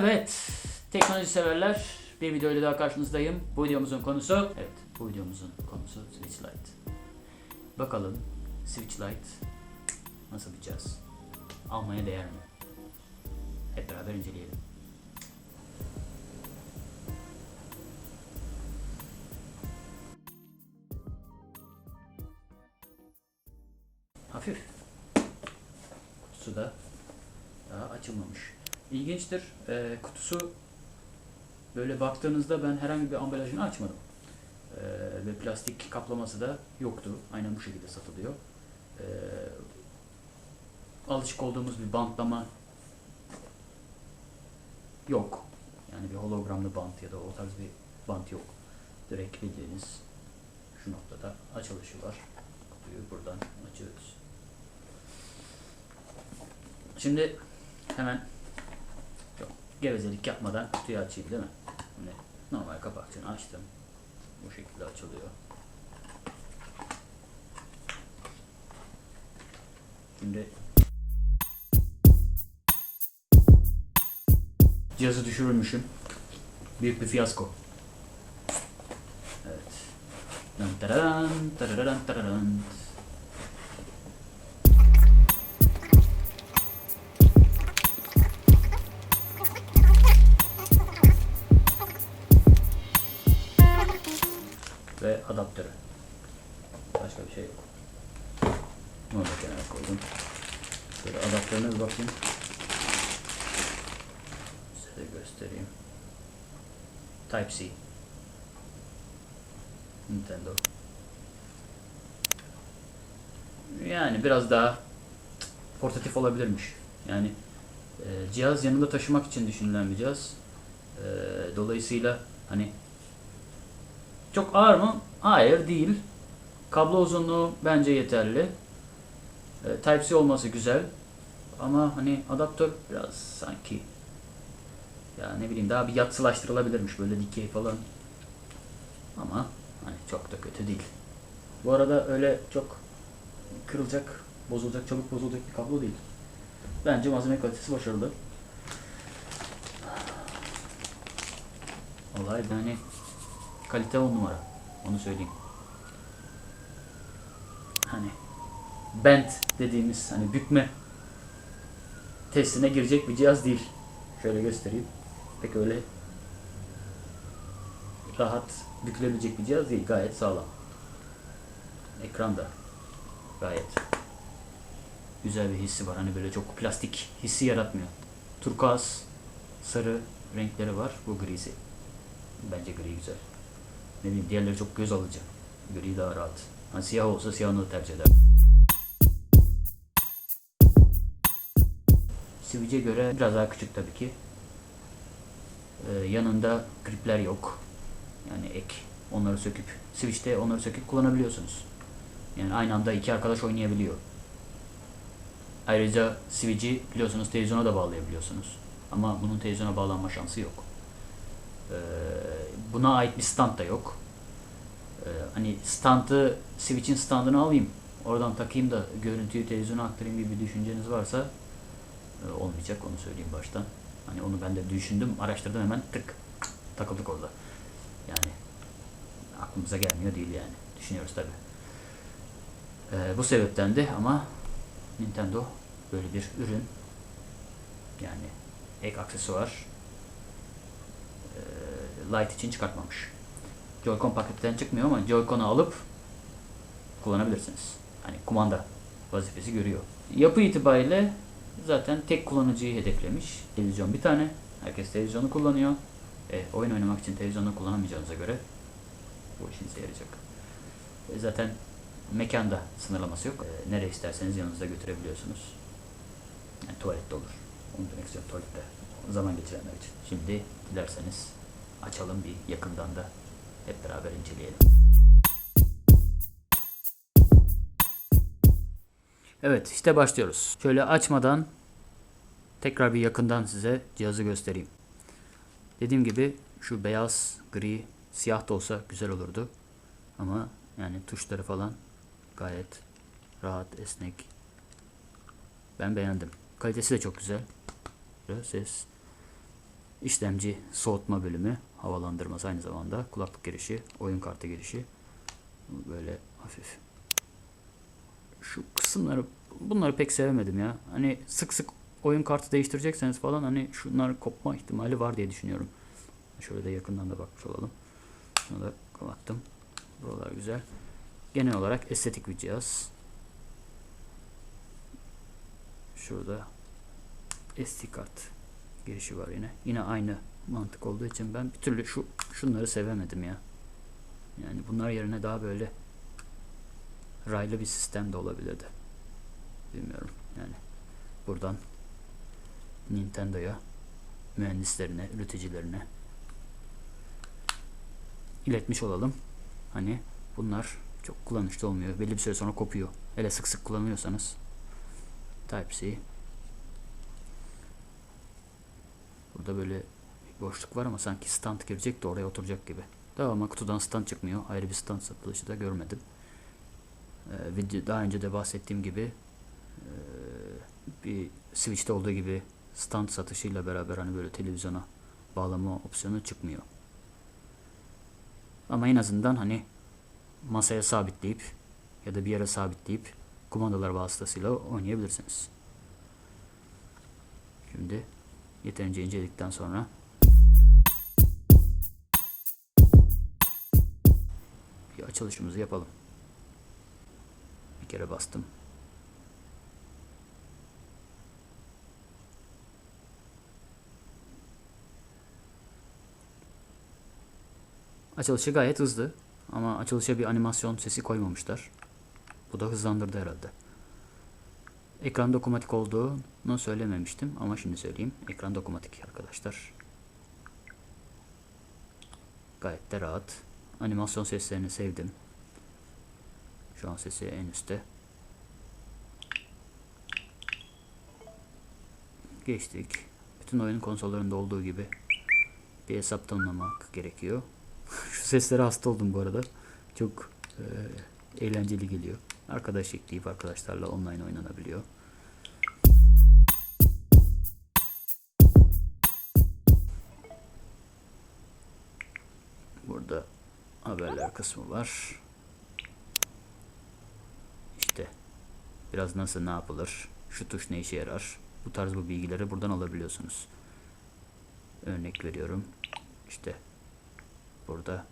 Evet, teknoloji severler bir videoyla daha karşınızdayım. Bu videomuzun konusu, evet bu videomuzun konusu Switch Lite. Bakalım Switch Lite nasıl cihaz? Almaya değer mi? Hep beraber inceleyelim. Hafif. Kutusu da daha açılmamış. İlginçtir. Ee, kutusu böyle baktığınızda ben herhangi bir ambalajını açmadım. Ee, ve plastik kaplaması da yoktu. Aynen bu şekilde satılıyor. Ee, alışık olduğumuz bir bantlama yok. Yani bir hologramlı bant ya da o tarz bir bant yok. Direkt bildiğiniz şu noktada açılışı var. Kutuyu buradan açıyoruz. Şimdi hemen gevezelik yapmadan kutuyu açayım değil mi? Şimdi normal kapakçını açtım. Bu şekilde açılıyor. Şimdi cihazı düşürülmüşüm. Büyük bir fiyasko. Evet. Dın tararan, tararan, tararan. Adaptörü. Başka bir şey yok. Bunu da kenara koydum. Şöyle adaptörüne bakayım. Size göstereyim. Type-C. Nintendo. Yani biraz daha portatif olabilirmiş. Yani e, cihaz yanında taşımak için düşünülen bir cihaz. E, dolayısıyla hani çok ağır mı? Hayır değil. Kablo uzunluğu bence yeterli. E, Type-C olması güzel. Ama hani adaptör biraz sanki ya ne bileyim daha bir yatsılaştırılabilirmiş böyle dikey falan. Ama hani çok da kötü değil. Bu arada öyle çok kırılacak, bozulacak, çabuk bozulacak bir kablo değil. Bence malzeme kalitesi başarılı. Olay yani kalite on numara. Onu söyleyeyim. Hani bend dediğimiz hani bükme testine girecek bir cihaz değil. Şöyle göstereyim. Pek öyle rahat bükülebilecek bir cihaz değil. Gayet sağlam. Ekran da gayet güzel bir hissi var. Hani böyle çok plastik hissi yaratmıyor. Turkuaz, sarı renkleri var. Bu grisi. Bence gri güzel. Ne bileyim diğerleri çok göz alıcı. Gri daha rahat. Hani siyah olsa siyahını tercih ederim. Switch'e göre biraz daha küçük tabii ki. Ee, yanında gripler yok. Yani ek. Onları söküp, Switch'te onları söküp kullanabiliyorsunuz. Yani aynı anda iki arkadaş oynayabiliyor. Ayrıca Switch'i biliyorsunuz televizyona da bağlayabiliyorsunuz. Ama bunun televizyona bağlanma şansı yok. Ee, buna ait bir stand da yok. Ee, hani standı, Switch'in standını alayım, oradan takayım da görüntüyü televizyona aktarayım gibi bir düşünceniz varsa e, olmayacak onu söyleyeyim baştan. Hani onu ben de düşündüm, araştırdım hemen tık takıldık orada. Yani aklımıza gelmiyor değil yani. Düşünüyoruz tabi. Ee, bu sebepten de ama Nintendo böyle bir ürün yani ek aksesuar Lite için çıkartmamış. Joy-Con paketten çıkmıyor ama Joy-Con'u alıp kullanabilirsiniz. Hani kumanda vazifesi görüyor. Yapı itibariyle zaten tek kullanıcıyı hedeflemiş. Televizyon bir tane. Herkes televizyonu kullanıyor. E, oyun oynamak için televizyonu kullanamayacağınıza göre bu işinize yarayacak. E, zaten mekanda sınırlaması yok. E, nereye isterseniz yanınızda götürebiliyorsunuz. Yani tuvalette olur. Onu demek istiyorum tuvalette. Zaman geçirenler için. Şimdi dilerseniz açalım bir yakından da hep beraber inceleyelim. Evet işte başlıyoruz. Şöyle açmadan tekrar bir yakından size cihazı göstereyim. Dediğim gibi şu beyaz, gri, siyah da olsa güzel olurdu. Ama yani tuşları falan gayet rahat, esnek. Ben beğendim. Kalitesi de çok güzel. Ses işlemci soğutma bölümü, havalandırması aynı zamanda, kulaklık girişi, oyun kartı girişi. Böyle hafif. Şu kısımları bunları pek sevemedim ya. Hani sık sık oyun kartı değiştirecekseniz falan hani şunlar kopma ihtimali var diye düşünüyorum. Şöyle de yakından da bakmış olalım. Şunu da kapattım. Buralar güzel. Genel olarak estetik bir cihaz. Şurada SD kart girişi var yine. Yine aynı mantık olduğu için ben bir türlü şu şunları sevemedim ya. Yani bunlar yerine daha böyle raylı bir sistem de olabilirdi. Bilmiyorum. Yani buradan Nintendo'ya mühendislerine, üreticilerine iletmiş olalım. Hani bunlar çok kullanışlı olmuyor. Belli bir süre sonra kopuyor. Hele sık sık kullanıyorsanız Type-C Burada böyle boşluk var ama sanki stand girecek de oraya oturacak gibi. Daha ama kutudan stand çıkmıyor. Ayrı bir stand satılışı da görmedim. Ee, daha önce de bahsettiğim gibi e, bir Switch'te olduğu gibi stand satışıyla beraber hani böyle televizyona bağlama opsiyonu çıkmıyor. Ama en azından hani masaya sabitleyip ya da bir yere sabitleyip kumandalar vasıtasıyla oynayabilirsiniz. Şimdi yeterince inceledikten sonra bir açılışımızı yapalım. Bir kere bastım. Açılışı gayet hızlı ama açılışa bir animasyon sesi koymamışlar. Bu da hızlandırdı herhalde. Ekran dokunmatik olduğunu söylememiştim ama şimdi söyleyeyim. Ekran dokunmatik arkadaşlar. Gayet de rahat. Animasyon seslerini sevdim. Şu an sesi en üstte. Geçtik. Bütün oyun konsollarında olduğu gibi bir hesap tanımlamak gerekiyor. Şu seslere hasta oldum bu arada. Çok e, eğlenceli geliyor. Arkadaş ekleyip arkadaşlarla online oynanabiliyor. Burada haberler kısmı var. İşte biraz nasıl ne yapılır, şu tuş ne işe yarar. Bu tarz bu bilgileri buradan alabiliyorsunuz. Örnek veriyorum. İşte burada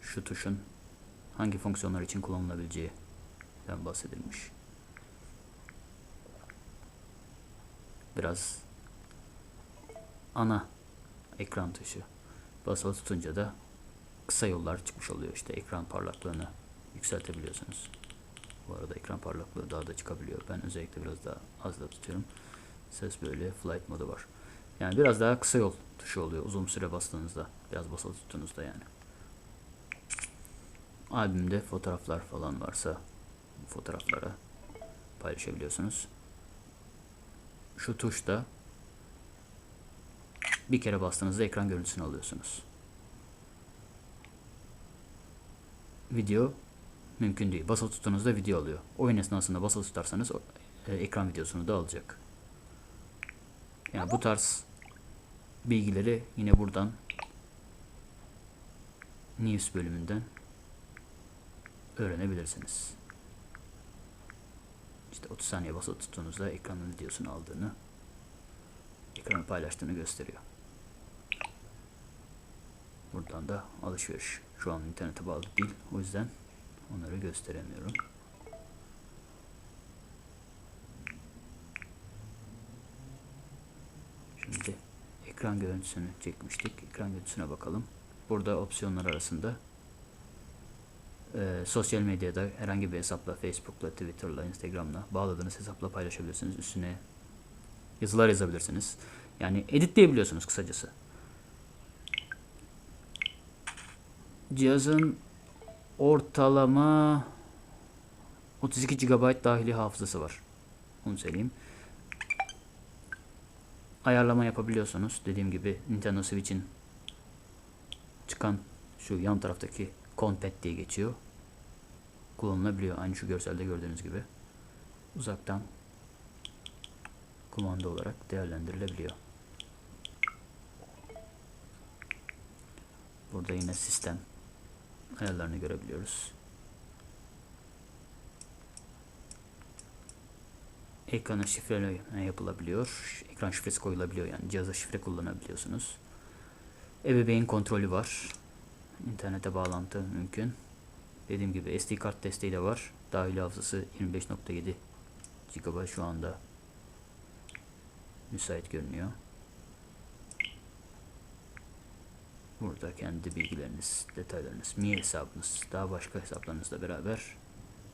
şu tuşun hangi fonksiyonlar için kullanılabileceğinden bahsedilmiş. Biraz ana ekran tuşu basılı tutunca da kısa yollar çıkmış oluyor. İşte ekran parlaklığını yükseltebiliyorsunuz. Bu arada ekran parlaklığı daha da çıkabiliyor. Ben özellikle biraz daha az da tutuyorum. Ses böyle flight modu var. Yani biraz daha kısa yol tuşu oluyor uzun süre bastığınızda. Biraz basılı tuttuğunuzda yani. Albümde fotoğraflar falan varsa fotoğraflara paylaşabiliyorsunuz. Şu tuşta bir kere bastığınızda ekran görüntüsünü alıyorsunuz. Video mümkün değil. Basılı tuttuğunuzda video alıyor. Oyun esnasında basılı tutarsanız e, ekran videosunu da alacak. Yani bu tarz bilgileri yine buradan News bölümünden öğrenebilirsiniz. İşte 30 saniye basılı tuttuğunuzda ekranın videosunu aldığını, ekranı paylaştığını gösteriyor. Buradan da alışveriş. Şu an internete bağlı değil. O yüzden onları gösteremiyorum. Şimdi ekran görüntüsünü çekmiştik. Ekran görüntüsüne bakalım. Burada opsiyonlar arasında e, sosyal medyada herhangi bir hesapla, Facebook'la, Twitter'la, Instagram'la bağladığınız hesapla paylaşabilirsiniz. Üstüne yazılar yazabilirsiniz. Yani editleyebiliyorsunuz kısacası. Cihazın ortalama 32 GB dahili hafızası var. Onu söyleyeyim. Ayarlama yapabiliyorsunuz. Dediğim gibi Nintendo Switch'in çıkan şu yan taraftaki Conpad diye geçiyor. Kullanılabiliyor. Aynı şu görselde gördüğünüz gibi. Uzaktan kumanda olarak değerlendirilebiliyor. Burada yine sistem ayarlarını görebiliyoruz. Ekrana şifre yapılabiliyor. Ekran şifresi koyulabiliyor yani cihaza şifre kullanabiliyorsunuz. Ebeveyn kontrolü var. İnternete bağlantı mümkün. Dediğim gibi SD kart desteği de var. Dahili hafızası 25.7 GB şu anda müsait görünüyor. Burada kendi bilgileriniz, detaylarınız, Mi hesabınız, daha başka hesaplarınızla beraber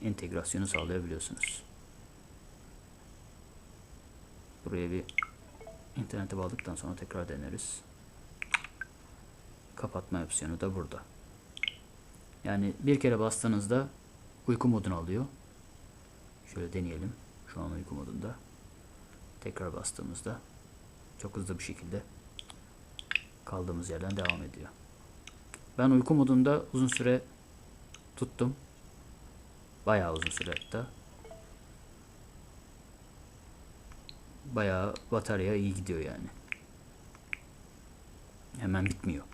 entegrasyonu sağlayabiliyorsunuz. Buraya bir internete bağladıktan sonra tekrar deneriz. Kapatma opsiyonu da burada. Yani bir kere bastığınızda uyku modunu alıyor. Şöyle deneyelim. Şu an uyku modunda. Tekrar bastığımızda çok hızlı bir şekilde kaldığımız yerden devam ediyor. Ben uyku modunda uzun süre tuttum. Bayağı uzun süre hatta. Bayağı batarya iyi gidiyor yani. Hemen bitmiyor.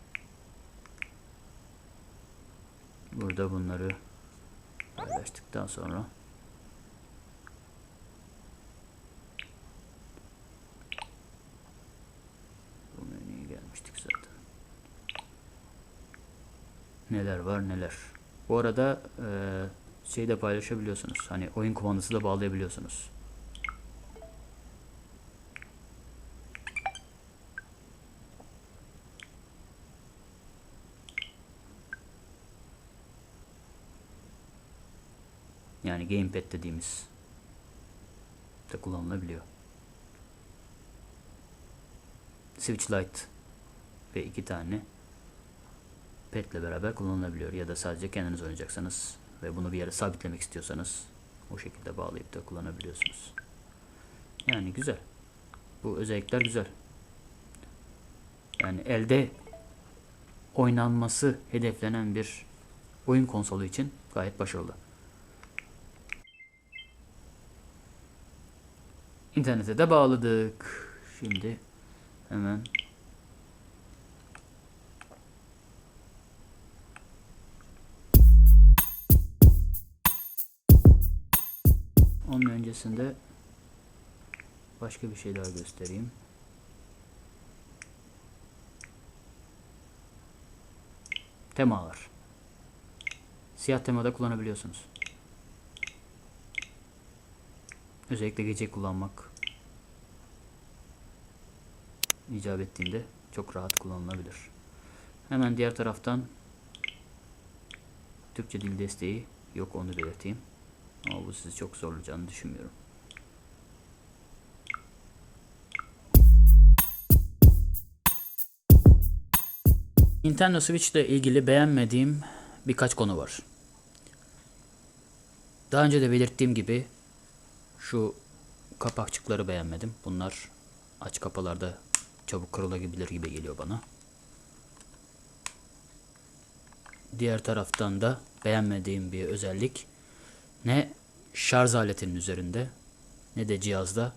Burada bunları paylaştıktan sonra bu menüye gelmiştik zaten. Neler var neler. Bu arada eee şey de paylaşabiliyorsunuz. Hani oyun kumandası da bağlayabiliyorsunuz. Yani gamepad dediğimiz de kullanılabiliyor. Switch Lite ve iki tane pad ile beraber kullanılabiliyor. Ya da sadece kendiniz oynayacaksanız ve bunu bir yere sabitlemek istiyorsanız o şekilde bağlayıp da kullanabiliyorsunuz. Yani güzel. Bu özellikler güzel. Yani elde oynanması hedeflenen bir oyun konsolu için gayet başarılı. İnternete de bağladık. Şimdi hemen onun öncesinde başka bir şey daha göstereyim. Temalar. Siyah temada kullanabiliyorsunuz. Özellikle gece kullanmak icap ettiğinde çok rahat kullanılabilir. Hemen diğer taraftan Türkçe dil desteği yok onu belirteyim. Ama bu sizi çok zorlayacağını düşünmüyorum. Nintendo Switch ile ilgili beğenmediğim birkaç konu var. Daha önce de belirttiğim gibi şu kapakçıkları beğenmedim. Bunlar aç kapalarda çabuk kırılabilir gibi geliyor bana. Diğer taraftan da beğenmediğim bir özellik ne şarj aletinin üzerinde ne de cihazda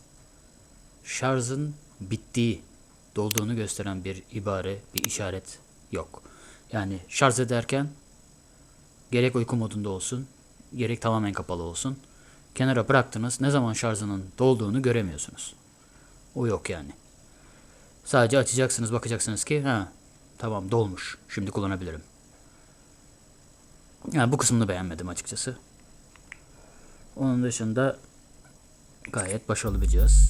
şarjın bittiği, dolduğunu gösteren bir ibare, bir işaret yok. Yani şarj ederken gerek uyku modunda olsun, gerek tamamen kapalı olsun. Kenara bıraktınız. Ne zaman şarjının dolduğunu göremiyorsunuz. O yok yani. Sadece açacaksınız, bakacaksınız ki ha tamam dolmuş. Şimdi kullanabilirim. Yani bu kısmını beğenmedim açıkçası. Onun dışında gayet başarılı bir cihaz.